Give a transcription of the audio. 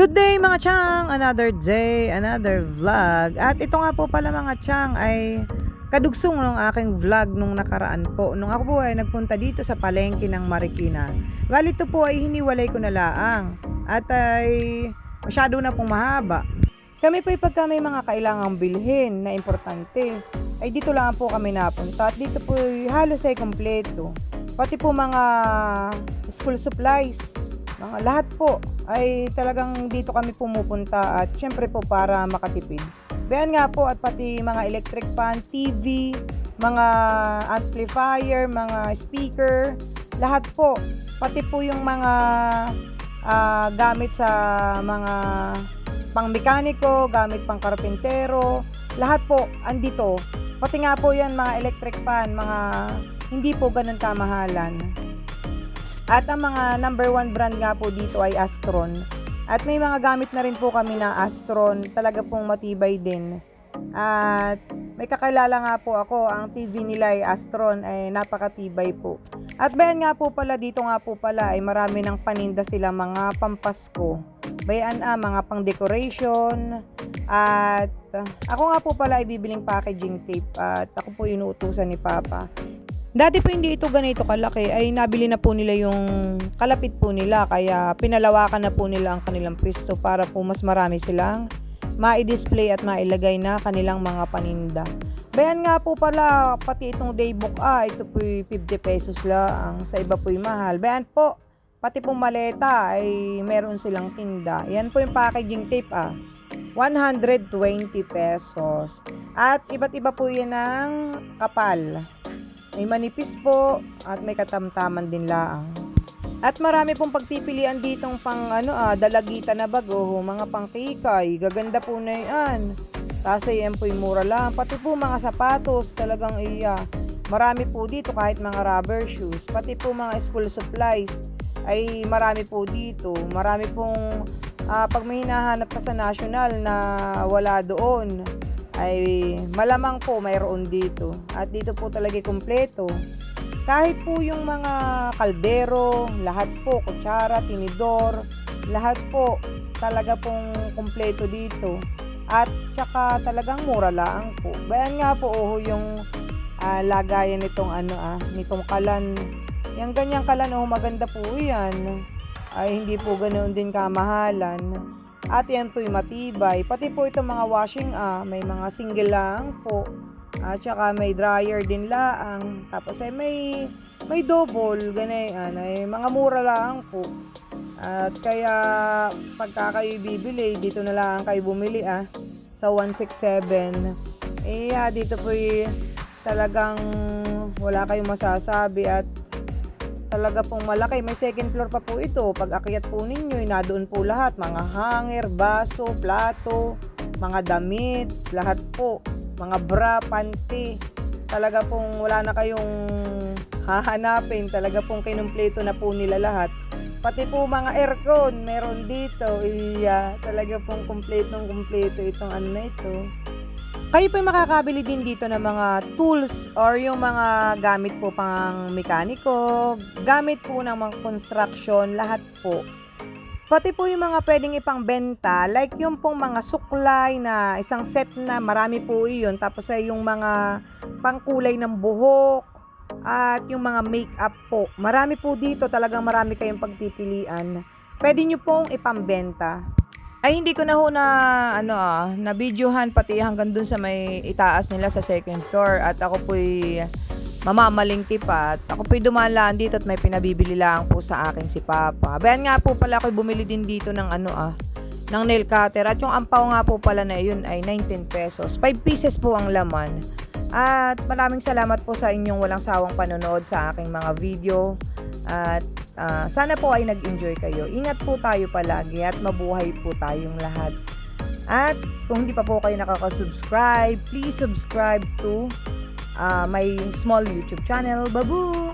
Good day mga chang! Another day, another vlog. At ito nga po pala mga chang ay kadugsong ng aking vlog nung nakaraan po. Nung ako po ay nagpunta dito sa palengke ng Marikina. Bali po ay hiniwalay ko na laang. At ay masyado na pong mahaba. Kami po ay pagka may mga kailangang bilhin na importante, ay dito lang po kami napunta. At dito po ay halos ay kompleto. Pati po mga school supplies, mga lahat po ay talagang dito kami pumupunta at syempre po para makatipid. Bayan nga po at pati mga electric fan, TV, mga amplifier, mga speaker, lahat po. Pati po yung mga ah, gamit sa mga pangmekaniko, gamit pang karpentero, lahat po andito. Pati nga po yan mga electric fan, mga hindi po ganun kamahalan. At ang mga number one brand nga po dito ay Astron. At may mga gamit na rin po kami na Astron. Talaga pong matibay din. At may kakilala nga po ako, ang TV nila ay Astron ay napakatibay po. At bayan nga po pala, dito nga po pala ay marami ng paninda sila mga pampasko. Bayan ah, mga pang decoration. At ako nga po pala ay bibiling packaging tape. At ako po inuutusan ni Papa. Dati po hindi ito ganito kalaki ay nabili na po nila yung kalapit po nila kaya pinalawakan na po nila ang kanilang pwesto para po mas marami silang ma-display at mailagay na kanilang mga paninda. Bayan nga po pala pati itong daybook ah ito po 50 pesos lang sa iba po mahal. Bayan po pati po maleta ay meron silang tinda. Yan po yung packaging tape ah. 120 pesos. At iba't iba po yan ng kapal. May manipis po at may katamtaman din laang. At marami pong pagpipilian ditong pang ano ah, dalagita na bago, mga pangkikay, gaganda po na yan. Tapos yan po yung mura lang. Pati po mga sapatos, talagang iya. Marami po dito kahit mga rubber shoes. Pati po mga school supplies ay marami po dito. Marami pong ah, pag may hinahanap ka sa national na wala doon ay malamang po mayroon dito. At dito po talaga kumpleto. Kahit po yung mga kaldero, lahat po, kutsara, tinidor, lahat po talaga pong kumpleto dito. At tsaka talagang mura lang po. Bayan nga po oh, yung ah, lagayan nitong ano ah, nitong kalan. Yung ganyang kalan oh, maganda po yan. Ay hindi po ganoon din kamahalan. At yan po yung matibay. Pati po itong mga washing ah, may mga single lang po. At saka may dryer din laang. Tapos ay may may double ganayan ay mga mura lang po. At kaya pagka kayo bibili, dito na lang kayo bumili ah sa 167. Eh ah, dito po talagang wala kayong masasabi at talaga pong malaki. May second floor pa po ito. Pag akyat po ninyo, nadoon po lahat. Mga hanger, baso, plato, mga damit, lahat po. Mga bra, panty. Talaga pong wala na kayong hahanapin. Talaga pong kinumpleto na po nila lahat. Pati po mga aircon, meron dito. Iya, talaga pong kumpletong kumpleto itong ano na ito. Kayo po makakabili din dito ng mga tools or yung mga gamit po pang mekaniko, gamit po ng mga construction, lahat po. Pati po yung mga pwedeng ipangbenta, like yung pong mga suklay na isang set na marami po yun. Tapos ay yung mga pangkulay ng buhok at yung mga makeup po. Marami po dito, talagang marami kayong pagpipilian. Pwede nyo pong ipambenta. Ay hindi ko na ho na ano ah, na videohan pati hanggang dun sa may itaas nila sa second floor at ako po'y mamamalingki pa at ako po'y dumaan dito at may pinabibili lang po sa akin si Papa. Bayan nga po pala ako'y bumili din dito ng ano ah, ng nail cutter at yung ampaw nga po pala na yun ay 19 pesos. 5 pieces po ang laman. At maraming salamat po sa inyong walang sawang panonood sa aking mga video. At ah, sana po ay nag-enjoy kayo. Ingat po tayo palagi at mabuhay po tayong lahat. At kung hindi pa po kayo nakaka-subscribe, please subscribe to ah, my small YouTube channel. Babu!